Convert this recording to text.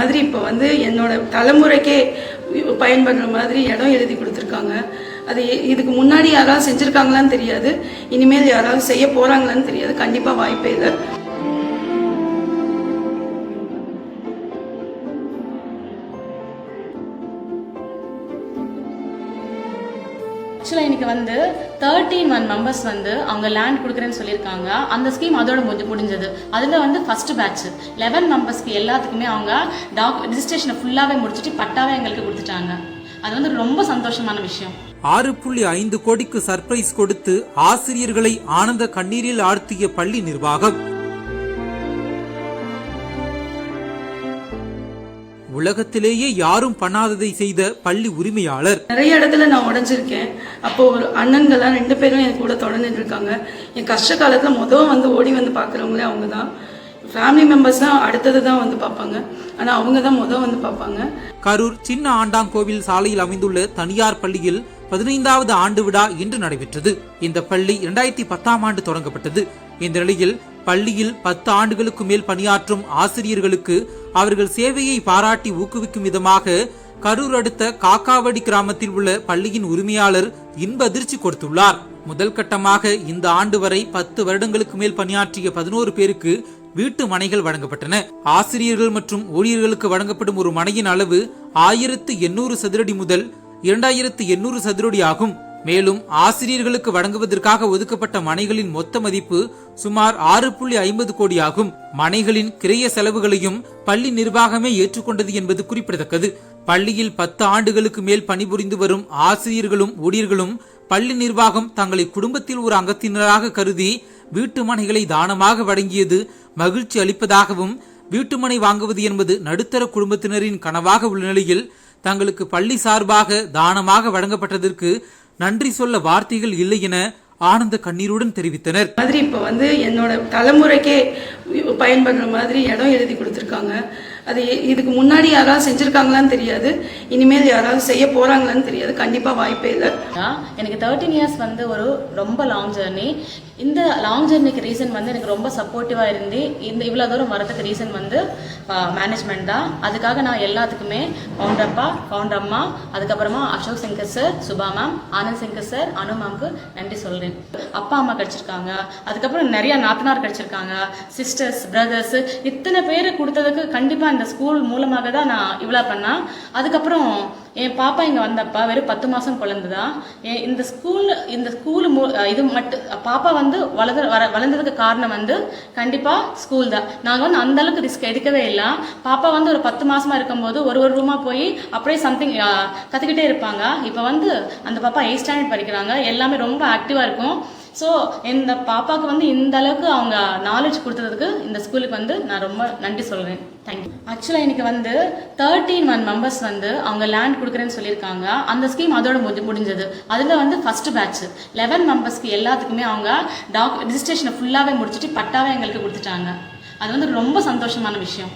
மாதிரி இப்போ வந்து என்னோட தலைமுறைக்கே பயன்படுற மாதிரி இடம் எழுதி கொடுத்துருக்காங்க. அது இதுக்கு முன்னாடி யாராவது செஞ்சுருக்காங்களான்னு தெரியாது. இனிமேல் யாராவது செய்ய போகிறாங்களான்னு தெரியாது. கண்டிப்பாக வாய்ப்பே இல்லை. ஆக்சுவலாக எனக்கு வந்து தேர்ட்டீன் ஒன் மெம்பர்ஸ் வந்து அவங்க லேண்ட் கொடுக்குறேன்னு சொல்லியிருக்காங்க. அந்த ஸ்கீம் அதோட முடி- முடிஞ்சது. அதில் வந்து ஃபர்ஸ்ட் பேட்ச் லெவன் மெம்பர்ஸ்க்கு எல்லாத்துக்குமே அவங்க டாக் ரிஜிஸ்ட்ரேஷனை ஃபுல்லாகவே முடிச்சுட்டு பட்டாவே எங்களுக்கு கொடுத்துட்டாங்க. அது வந்து ரொம்ப சந்தோஷமான விஷயம். ஆறு புள்ளி ஐந்து கோடிக்கு சர்ப்ரைஸ் கொடுத்து ஆசிரியர்களை ஆனந்த கண்ணீரில் ஆழ்த்திய பள்ளி நிர்வாகம். உலகத்திலேயே யாரும் பண்ணாததை செய்த பள்ளி உரிமையாளர். நிறைய இடத்துல நான் உடஞ்சிருக்கேன். அப்போ ஒரு அண்ணன்கள்லாம் ரெண்டு பேரும் என் கூட தொடர்ந்துட்டு இருக்காங்க. என் கஷ்ட காலத்தில் மொதல் வந்து ஓடி வந்து பார்க்குறவங்களே அவங்க தான் ஃபேமிலி மெம்பர்ஸ் தான் அடுத்தது தான் வந்து பார்ப்பாங்க. ஆனால் அவங்க தான் மொதல் வந்து பார்ப்பாங்க. கரூர் சின்ன ஆண்டாங்கோவில் சாலையில் அமைந்துள்ள தனியார் பள்ளியில் பதினைந்தாவது ஆண்டு விழா இன்று நடைபெற்றது. இந்த பள்ளி இரண்டாயிரத்தி பத்தாம் ஆண்டு தொடங்கப்பட்டது. இந்த நிலையில் பள்ளியில் பத்து ஆண்டுகளுக்கு மேல் பணியாற்றும் ஆசிரியர்களுக்கு அவர்கள் சேவையை பாராட்டி ஊக்குவிக்கும் விதமாக கரூர் அடுத்த காக்காவடி கிராமத்தில் உள்ள பள்ளியின் உரிமையாளர் இன்ப அதிர்ச்சி கொடுத்துள்ளார். முதல் கட்டமாக இந்த ஆண்டு வரை பத்து வருடங்களுக்கு மேல் பணியாற்றிய பதினோரு பேருக்கு வீட்டு மனைகள் வழங்கப்பட்டன. ஆசிரியர்கள் மற்றும் ஊழியர்களுக்கு வழங்கப்படும் ஒரு மனையின் அளவு ஆயிரத்து எண்ணூறு சதுரடி முதல் இரண்டாயிரத்து எண்ணூறு சதுரடி ஆகும். மேலும் ஆசிரியர்களுக்கு வழங்குவதற்காக ஒதுக்கப்பட்ட மனைகளின் மொத்த மதிப்பு சுமார் ஆறு புள்ளி ஐம்பது கோடி ஆகும் மனைகளின் கிரைய செலவுகளையும் பள்ளி நிர்வாகமே ஏற்றுக்கொண்டது என்பது குறிப்பிடத்தக்கது. பள்ளியில் பத்து ஆண்டுகளுக்கு மேல் பணிபுரிந்து வரும் ஆசிரியர்களும் ஊழியர்களும் பள்ளி நிர்வாகம் தங்களை குடும்பத்தில் ஒரு அங்கத்தினராக கருதி வீட்டு மனைகளை தானமாக வழங்கியது மகிழ்ச்சி அளிப்பதாகவும் வீட்டுமனை வாங்குவது என்பது நடுத்தர குடும்பத்தினரின் கனவாக உள்ள நிலையில் தங்களுக்கு பள்ளி சார்பாக தானமாக வழங்கப்பட்டதற்கு நன்றி சொல்ல வார்த்தைகள் இல்லை என ஆனந்த கண்ணீருடன் தெரிவித்தனர். மாதிரி இப்போ வந்து என்னோட தலைமுறைக்கே பயன்படுற மாதிரி இடம் எழுதி கொடுத்துருக்காங்க. அது இதுக்கு முன்னாடி யாராவது செஞ்சுருக்காங்களான்னு தெரியாது. இனிமேல் யாராவது செய்ய போகிறாங்களான்னு தெரியாது. கண்டிப்பாக வாய்ப்பே இல்லை. எனக்கு தேர்ட்டீன் இயர்ஸ் வந்து ஒரு ரொம்ப லாங் ஜேர்னி இந்த லாங் ஜேர்னிக்கு ரீசன் வந்து எனக்கு ரொம்ப சப்போர்ட்டிவாக இருந்து இந்த இவ்வளோ தூரம் வரதுக்கு ரீசன் வந்து மேனேஜ்மெண்ட் தான். அதுக்காக நான் எல்லாத்துக்குமே ஃபவுண்டர் அப்பா அம்மா அதுக்கப்புறமா Ashok Shankar sir Subha ma'am Anand Shankar sir Anu மேம்க்கு நன்றி சொல்கிறேன் அப்பா அம்மா கிடைச்சிருக்காங்க. அதுக்கப்புறம் நிறைய நாத்தனார் கிடைச்சிருக்காங்க. சிஸ்டர்ஸ் பிரதர்ஸ் இத்தனை பேர் கொடுத்ததுக்கு கண்டிப்பாக இந்த ஸ்கூல் மூலமாக தான் நான் இவ்வளோ பண்ணேன் அதுக்கப்புறம் என் பாப்பா இங்கே வந்தப்பா வெறும் பத்து மாதம் குழந்தை தான் இந்த ஸ்கூல் இந்த ஸ்கூல் மூ இது மட்டும் பாப்பா வந்து வளர்ந்து வர வளர்ந்ததுக்கு காரணம் வந்து கண்டிப்பாக ஸ்கூல் தான். நாங்கள் வந்து அந்த அளவுக்கு ரிஸ்க் எடுக்கவே இல்லை. பாப்பா வந்து ஒரு பத்து மாதமாக இருக்கும்போது ஒரு ஒரு ரூமாக போய் அப்படியே சம்திங் கற்றுக்கிட்டே இருப்பாங்க. இப்போ வந்து அந்த பாப்பா எயிட் ஸ்டாண்டர்ட் படிக்கிறாங்க. எல்லாமே ரொம்ப ஆக்டிவாக இருக்கும். ஸோ இந்த பாப்பாவுக்கு வந்து இந்த அளவுக்கு அவங்க நாலேஜ் கொடுத்ததுக்கு இந்த ஸ்கூலுக்கு வந்து நான் ரொம்ப நன்றி சொல்கிறேன் தேங்க்யூ ஆக்சுவலாக எனக்கு வந்து தேர்ட்டீன் ஒன் மெம்பர்ஸ் வந்து அவங்க லேண்ட் கொடுக்குறேன்னு சொல்லியிருக்காங்க. அந்த ஸ்கீம் அதோட முடி முடிஞ்சது. அதில் வந்து ஃபஸ்ட்டு பேட்ச் லெவன் மெம்பர்ஸ்க்கு எல்லாத்துக்குமே அவங்க டாக் ரிஜிஸ்ட்ரேஷனை ஃபுல்லாகவே முடிச்சுட்டு பட்டாவே எங்களுக்கு கொடுத்துட்டாங்க. அது வந்து ரொம்ப சந்தோஷமான விஷயம்.